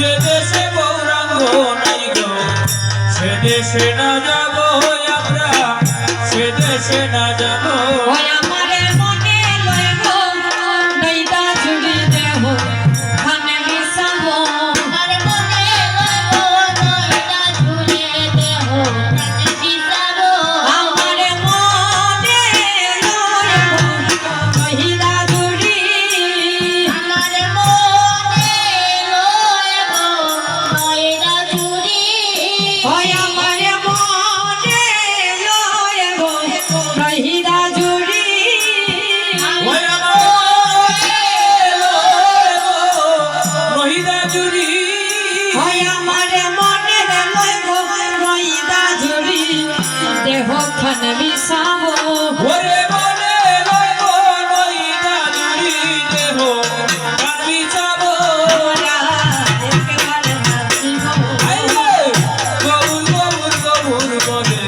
যে দেশে গৌরাঙ্গ নাই গো সে দেশে না যাব আমরা সে দেশে না যাব। প্রাণ মিশাবো। ওরে মনে লইব নইতা নারী দেহ। প্রাণ মিশাবো কবুল কবুল কবুল বলে